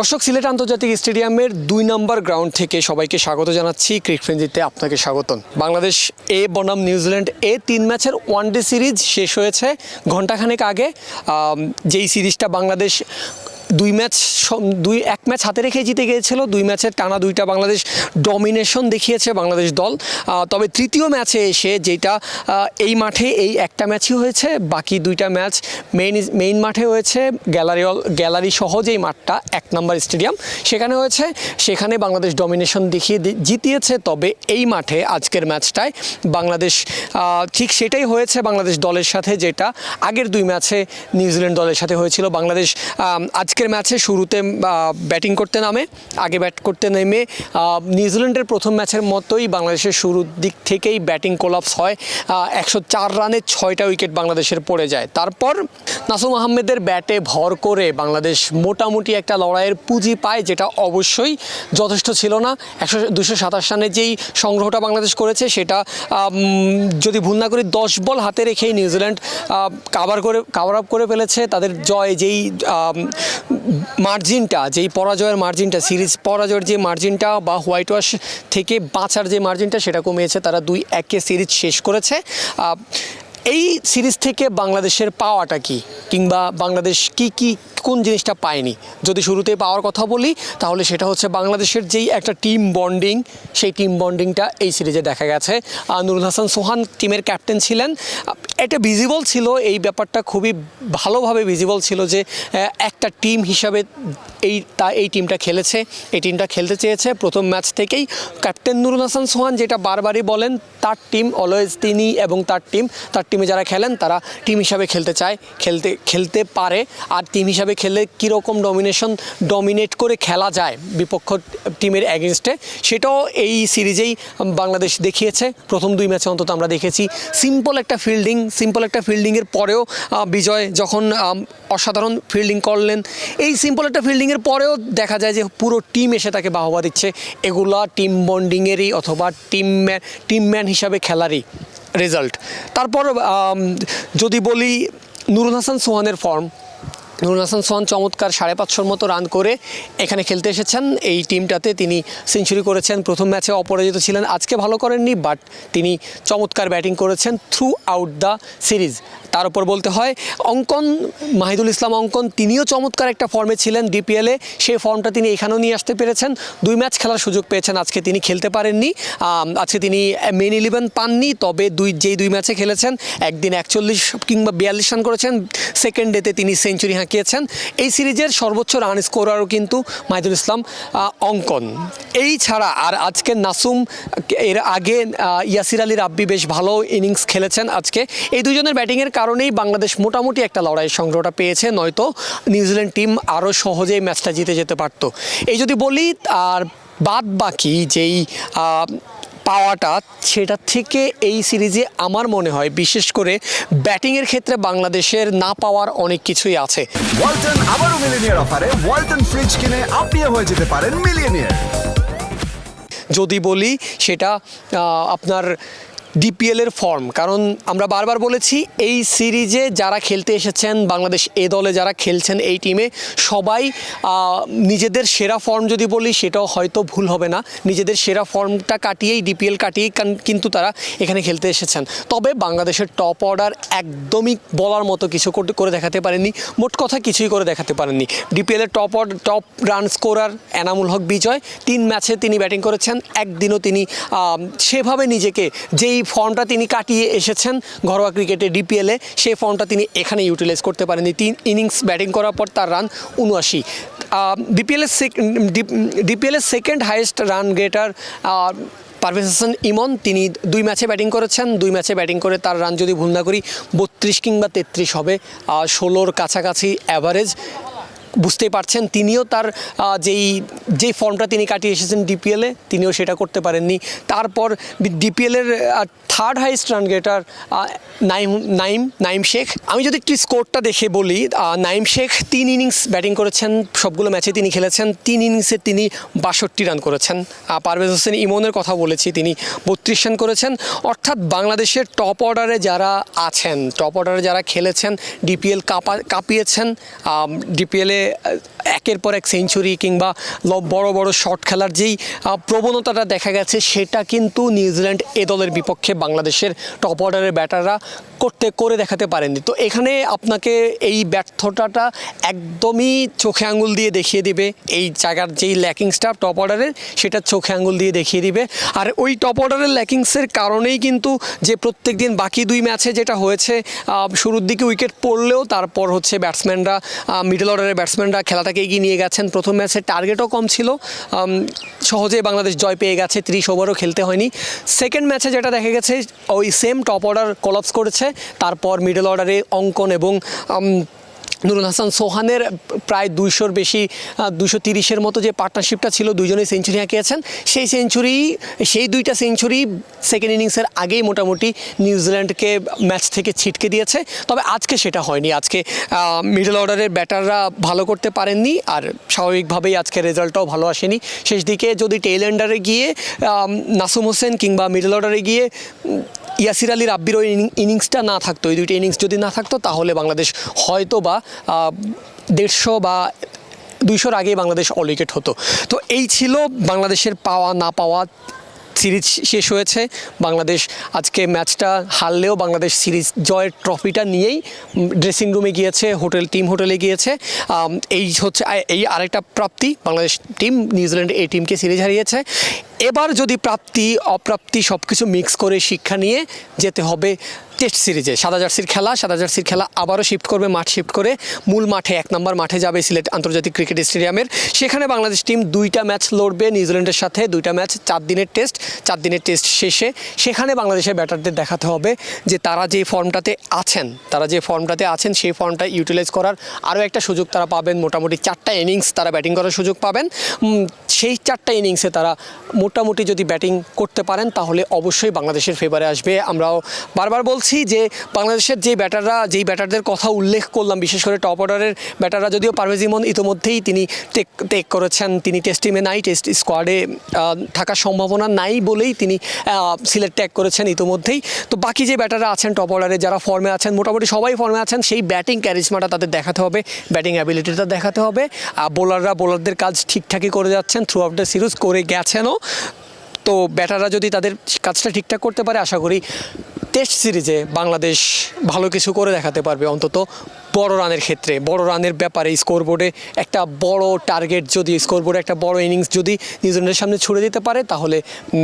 দর্শক, সিলেট আন্তর্জাতিক স্টেডিয়ামের দুই নম্বর গ্রাউন্ড থেকে সবাইকে স্বাগত জানাচ্ছি। ক্রিক ফ্রেঞ্জিতে আপনাকে স্বাগতম। বাংলাদেশ এ, বনাম, নিউজিল্যান্ড এ তিন ম্যাচের ওয়ানডে সিরিজ শেষ হয়েছে। ঘন্টাখানেক আগে যেই সিরিজটা বাংলাদেশ দুই ম্যাচ দুই এক ম্যাচ হাতে রেখে জিতে গিয়েছিল। দুই ম্যাচের টানা দুইটা বাংলাদেশ ডমিনেশন দেখিয়েছে বাংলাদেশ দল। তবে তৃতীয় ম্যাচে এসে যেটা এই মাঠে এই একটা ম্যাচই হয়েছে বাকি দুইটা ম্যাচ মেইন মেইন মাঠে হয়েছে। গ্যালারি গ্যালারি সহ যেই মাঠটা এক নম্বর স্টেডিয়াম। সেখানে হয়েছে সেখানে বাংলাদেশ ডমিনেশন দেখিয়ে জিতিয়েছে। তবে এই মাঠে আজকের ম্যাচটায় বাংলাদেশ ঠিক সেটাই হয়েছে বাংলাদেশ দলের সাথে যেটা আগের দুই ম্যাচে নিউজিল্যান্ড দলের সাথে হয়েছিল। বাংলাদেশ আম, আজকের ম্যাচে শুরুতে ব্যাটিং করতে নামে, আগে ব্যাট করতে নেমে নিউজিল্যান্ডের প্রথম ম্যাচের মতোই বাংলাদেশের শুরুর দিক থেকেই ব্যাটিং কোলাপস হয় একশো চার রানে ছয়টা উইকেট বাংলাদেশের পড়ে যায়। তারপর নাসুম আহমেদের ব্যাটে ভর করে বাংলাদেশ মোটামুটি একটা লড়াইয়ের পুঁজি পায়, যেটা অবশ্যই যথেষ্ট ছিল না। একশো দুশো সাতাশ রানে যেই সংগ্রহটা বাংলাদেশ করেছে, সেটা যদি ভুল না করি, দশ বল হাতে রেখেই নিউজিল্যান্ড কাভার করে কাভার আপ করে ফেলেছে। তাদের জয় যেই মার্জিনটা, যেই পরাজয়ের মার্জিনটা, সিরিজ পরাজয়ের যে মার্জিনটা বা হোয়াইট ওয়াশ থেকে বাঁচার যে মার্জিনটা, সেটা কমিয়েছে তারা দুই একে সিরিজ শেষ করেছে। এই সিরিজ থেকে বাংলাদেশের পাওয়াটা কি? কিংবা বাংলাদেশ কি কি কোন জিনিসটা পায়নি। যদি শুরুতে পাওয়ার কথা বলি, তাহলে সেটা হচ্ছে বাংলাদেশের যেই একটা টিম বন্ডিং সেই টিম বন্ডিংটা এই সিরিজে দেখা গেছে। নুরুল হাসান সোহান টিমের ক্যাপ্টেন ছিলেন। এটা ভিজিবল ছিল, এই ব্যাপারটা খুবই ভালোভাবে ভিজিবল ছিল যে একটা টিম হিসাবে এই তা, এই টিমটা খেলেছে, এই টিমটা খেলতে চেয়েছে। প্রথম ম্যাচ থেকেই ক্যাপ্টেন নুরুল হাসান সোহান যেটা বারবারই বলেন, তার টিম অলওয়েজ তিনি এবং তার টিম তার টিমে যারা খেলেন, তারা টিম হিসাবে খেলতে চায়, খেলতে খেলতে পারে। আর টিম হিসাবে খেললে কীরকম ডমিনেশন ডমিনেট করে খেলা যায় বিপক্ষ টিমের অ্যাগেনস্টে সেটাও এই সিরিজেই বাংলাদেশ দেখিয়েছে। প্রথম দুই ম্যাচে অন্তত আমরা দেখেছি সিম্পল একটা ফিল্ডিং সিম্পল একটা ফিল্ডিংয়ের পরেও বিজয় যখন অসাধারণ ফিল্ডিং করলেন, এই সিম্পল একটা ফিল্ডিংয়ের পরেও দেখা যায় যে পুরো টিম এসে তাকে বাহবা দিচ্ছে। এগুলা টিম বন্ডিংয়েরই অথবা টিম ম্যান টিম ম্যান হিসাবে খেলারই রেজাল্ট তারপর যদি বলি নুরুল হাসান সোহানের ফর্ম নুরুল হাসান সোহান চমৎকার সাড়ে পাঁচশোর মতো রান করে এখানে খেলতে এসেছেন। এই টিমটাতে তিনি সেঞ্চুরি করেছেন, প্রথম ম্যাচে অপরাজিত ছিলেন, আজকে ভালো করেননি, বাট তিনি চমৎকার ব্যাটিং করেছেন থ্রু আউট দ্য সিরিজ তার উপর বলতে হয়, অঙ্কন, মাহিদুল ইসলাম অঙ্কন, তিনিও চমৎকার একটা ফর্মে ছিলেন ডিপিএলে সেই ফর্মটা তিনি এখানেও নিয়ে আসতে পেরেছেন। দুই ম্যাচ খেলার সুযোগ পেয়েছেন, আজকে তিনি খেলতে পারেননি। আজকে তিনি মেন ইলেভেন পাননি, তবে দুই, যেই দুই ম্যাচে খেলেছেন, একদিন একচল্লিশ কিংবা বিয়াল্লিশ রান করেছেন। সেকেন্ড ডেতে তিনি সেঞ্চুরি হাঁকিয়েছেন এই সিরিজের সর্বোচ্চ রান স্কোরারও কিন্তু মাহিদুল ইসলাম অঙ্কন। এই ছাড়া আর আজকে নাসুম, এর আগে ইয়াসির আলী রাব্বি বেশ ভালো ইনিংস খেলেছেন আজকে। এই দুজনের ব্যাটিংয়ের কারণেই বাংলাদেশ মোটামুটি একটা লড়াইয়ের সংগ্রহটা পেয়েছে, নয়তো নিউজিল্যান্ড টিম আরও সহজেই ম্যাচটা জিতে যেতে পারতো। এই যদি বলি, আর বাদ বাকি যেই পাওয়াটা সেটা থেকে এই সিরিজে আমার মনে হয় বিশেষ করে ব্যাটিংয়ের ক্ষেত্রে বাংলাদেশের না পাওয়ার অনেক কিছুই আছে। ওয়ালটন আবারও মিলিনিয়ার অফারে। ওয়ালটন ফ্রিজ কিনে আপনিও হয়ে যেতে পারেন মিলিয়নিয়ার। যদি বলি সেটা আপনার ডিপিএলের ফর্ম কারণ আমরা বারবার বলেছি এই সিরিজে যারা খেলতে এসেছেন, বাংলাদেশ এ দলে যারা খেলছেন এই টিমে সবাই নিজেদের সেরা ফর্ম যদি বলি, সেটাও হয়তো ভুল হবে না। নিজেদের সেরা ফর্মটা কাটিয়েই ডিপিএল কাটিয়েই কিন্তু তারা এখানে খেলতে এসেছেন। তবে বাংলাদেশের টপ অর্ডার একদমই বলার মতো কিছু করে দেখাতে পারেনি মোট কথা কিছুই করে দেখাতে পারেননি। ডিপিএলের top order top run scorer Enamul Haque Bijoy. তিন ম্যাচে তিনি ব্যাটিং করেছেন। একদিনও তিনি সেভাবে নিজেকে, যেই ফর্মটা তিনি কাটিয়ে এসেছেন ঘরোয়া ক্রিকেটে ডিপিএলে সেই ফর্মটা তিনি এখানে ইউটিলাইজ করতে পারেননি। তিন ইনিংস ব্যাটিং করার পর তার রান উনআশি। বিপিএলের ডিপিএলের second highest run getter Parvez Hasan Emon, তিনি দুই ম্যাচে ব্যাটিং করেছেন। দুই ম্যাচে ব্যাটিং করে তার রান যদি ভুল না করি, বত্রিশ কিংবা তেত্রিশ হবে। ষোলোর কাছাকাছি অ্যাভারেজ বুঝতেই পারছেন, তিনিও তার যেই যেই ফর্মটা তিনি কাটিয়ে এসেছেন ডিপিএলে তিনিও সেটা করতে পারেননি। তারপর ডিপিএলের third highest run getter Naim Naim Naim Sheikh. আমি যদি একটু স্কোরটা দেখে বলি নাইম শেখ তিন ইনিংস ব্যাটিং করেছেন, সবগুলো ম্যাচে তিনি খেলেছেন। তিন ইনিংসে তিনি বাষট্টি রান করেছেন। পারভেজ হোসেন ইমনের কথা বলেছি, তিনি বত্রিশ রান করেছেন। অর্থাৎ বাংলাদেশের টপ অর্ডারে যারা আছেন টপ অর্ডারে যারা খেলেছেন ডিপিএল কাপা, কাঁপিয়েছেন ডিপিএলে একের পর এক সেঞ্চুরি কিংবা বড় বড় শট খেলার যেই প্রবণতাটা দেখা গেছে, সেটা কিন্তু নিউজিল্যান্ড এ দলের বিপক্ষে বাংলাদেশের টপ অর্ডারের ব্যাটাররা করতে, করে দেখাতে পারেননি। তো এখানে আপনাকে এই ব্যর্থতাটা একদমই চোখে আঙুল দিয়ে দেখিয়ে দিবে। এই জায়গার যেই ল্যাকিংসটা টপ অর্ডারের সেটা চোখে আঙুল দিয়ে দেখিয়ে দিবে। আর ওই টপ অর্ডারের ল্যাকিংসের কারণেই কিন্তু যে প্রত্যেক দিন বাকি দুই ম্যাচে যেটা হয়েছে শুরুর দিকে উইকেট পড়লেও তারপর হচ্ছে ব্যাটসম্যানরা মিডল অর্ডারের ব্যাটসম্যানরা খেলাটাকে এগিয়ে নিয়ে গেছেন। প্রথম ম্যাচের টার্গেটও কম ছিল। সহজে বাংলাদেশ জয় পেয়ে গেছে, ত্রিশ ওভারও খেলতে হয়নি। সেকেন্ড ম্যাচে যেটা দেখা গেছে, ওই সেম টপ অর্ডার কলাপস করেছে। তারপর মিডল অর্ডারে অঙ্কন এবং নুরুল হাসান সোহানের প্রায় দুইশোর বেশি দুশো তিরিশের মতো যে পার্টনারশিপটা ছিল দুজনেই সেঞ্চুরি হাঁকিয়েছেন সেই সেঞ্চুরি সেই দুইটা সেঞ্চুরি সেকেন্ড ইনিংসের আগেই মোটামুটি নিউজিল্যান্ডকে ম্যাচ থেকে ছিটকে দিয়েছে। তবে আজকে সেটা হয়নি। আজকে মিডল অর্ডারের ব্যাটাররা ভালো করতে পারেননি আর স্বাভাবিকভাবেই আজকে রেজাল্টটাও ভালো আসেনি। শেষ দিকে যদি টেইল এন্ডারে গিয়ে নাসুম হোসেন কিংবা মিডল অর্ডারে গিয়ে ইয়াসির আলীর আব্বির ওই ইনিংসটা না থাকতো ওই দুইটা ইনিংস যদি না থাকতো, তাহলে বাংলাদেশ হয়তো বা দেড়শো বা দুইশোর আগেই বাংলাদেশ অল উইকেট হতো। তো এই ছিল বাংলাদেশের পাওয়া, না পাওয়া সিরিজ শেষ হয়েছে। বাংলাদেশ আজকে ম্যাচটা হারলেও বাংলাদেশ সিরিজ জয়ের ট্রফিটা নিয়েই ড্রেসিং রুমে গিয়েছে, হোটেল টিম হোটেলে গিয়েছে। এই হচ্ছে এই আরেকটা প্রাপ্তি, বাংলাদেশ টিম নিউজিল্যান্ড এই টিমকে সিরিজ হারিয়েছে। এবার যদি প্রাপ্তি, অপ্রাপ্তি সব কিছু মিক্স করে শিক্ষা নিয়ে যেতে হবে টেস্ট সিরিজে সাদা জার্সির খেলা, সাদা জার্সির খেলা আবারও শিফট করবে, মাঠ শিফট করে মূল মাঠে, এক নম্বর মাঠে যাবে সিলেট আন্তর্জাতিক ক্রিকেট স্টেডিয়ামের। সেখানে বাংলাদেশ টিম দুইটা ম্যাচ লড়বে নিউজিল্যান্ডের সাথে, দুইটা ম্যাচ চার দিনের টেস্ট চার দিনের টেস্ট শেষে। সেখানে বাংলাদেশের ব্যাটারদের দেখাতে হবে যে তারা যে ফর্মটাতে আছেন, তারা যে ফর্মটাতে আছেন, সেই ফর্মটা ইউটিলাইজ করার আরও একটা সুযোগ তারা পাবেন। মোটামুটি চারটা ইনিংস তারা ব্যাটিং করার সুযোগ পাবেন। সেই চারটা ইনিংসে তারা মোটামুটি যদি ব্যাটিং করতে পারেন, তাহলে অবশ্যই বাংলাদেশের ফেভারে আসবে। আমরাও বারবার বলছি যে বাংলাদেশের যে ব্যাটাররা, যেই ব্যাটারদের কথা উল্লেখ করলাম, বিশেষ করে টপ অর্ডারের ব্যাটাররা, যদিও পারভেজ ইমন ইতোমধ্যেই তিনি টেক টেক করেছেন, তিনি টেস্ট টিমে নাই টেস্ট স্কোয়াডে থাকার সম্ভাবনা নাই বলেই তিনি সিলেক্ট ট্যাগ করেছেন ইতোমধ্যেই। তো বাকি যে ব্যাটাররা আছেন টপ অর্ডারে যারা ফর্মে আছেন, মোটামুটি সবাই ফর্মে আছেন, সেই ব্যাটিং ক্যারিজমাটা তাদের দেখাতে হবে ব্যাটিং অ্যাবিলিটিটা দেখাতে হবে। আর বোলাররা বোলারদের কাজ ঠিকঠাকই করে যাচ্ছেন থ্রু আউট দ্য সিরিজ করে গেছেনও। তো ব্যাটাররা যদি তাদের কাজটা ঠিকঠাক করতে পারে, আশা করি টেস্ট সিরিজে বাংলাদেশ ভালো কিছু করে দেখাতে পারবে অন্তত বড় রানের ক্ষেত্রে, বড় রানের ব্যাপারে স্কোরবোর্ডে একটা বড় টার্গেট যদি স্কোরবোর্ডে একটা বড় ইনিংস যদি নিউজিল্যান্ডের সামনে ছুড়ে দিতে পারে, তাহলে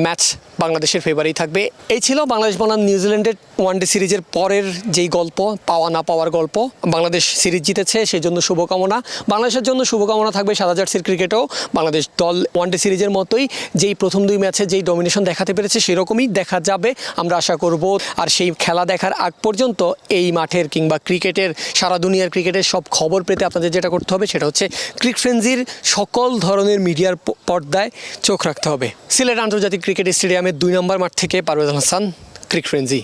ম্যাচ বাংলাদেশের ফেভারেই থাকবে। এই ছিল বাংলাদেশ বনাম নিউজিল্যান্ডের ওয়ানডে সিরিজের পরের যেই গল্প, পাওয়া না পাওয়ার গল্প। বাংলাদেশ সিরিজ জিতেছে, সেই জন্য শুভকামনা। বাংলাদেশের জন্য শুভকামনা থাকবে সাদা জার্সির ক্রিকেটেও। বাংলাদেশ দল ওয়ানডে সিরিজের মতোই যেই প্রথম দুই ম্যাচে যেই ডমিনেশন দেখাতে পেরেছে, সেরকমই দেখা যাবে। আমরা আশা করব, আর সেই খেলা দেখার আগ পর্যন্ত এই মাঠের কিংবা ক্রিকেটের সারা দুনিয়ার ক্রিকেটের সব খবর পেতে আপনাদের যেটা করতে হবে সেটা হচ্ছে ক্রিক ফ্রেন্সির সকল ধরনের মিডিয়ার পর্দায় চোখ রাখতে হবে। সিলেট আন্তর্জাতিক ক্রিকেট স্টেডিয়ামের দুই নম্বর মাঠ থেকে পারভেজ হাসান ক্রিক ফ্রেন্সি।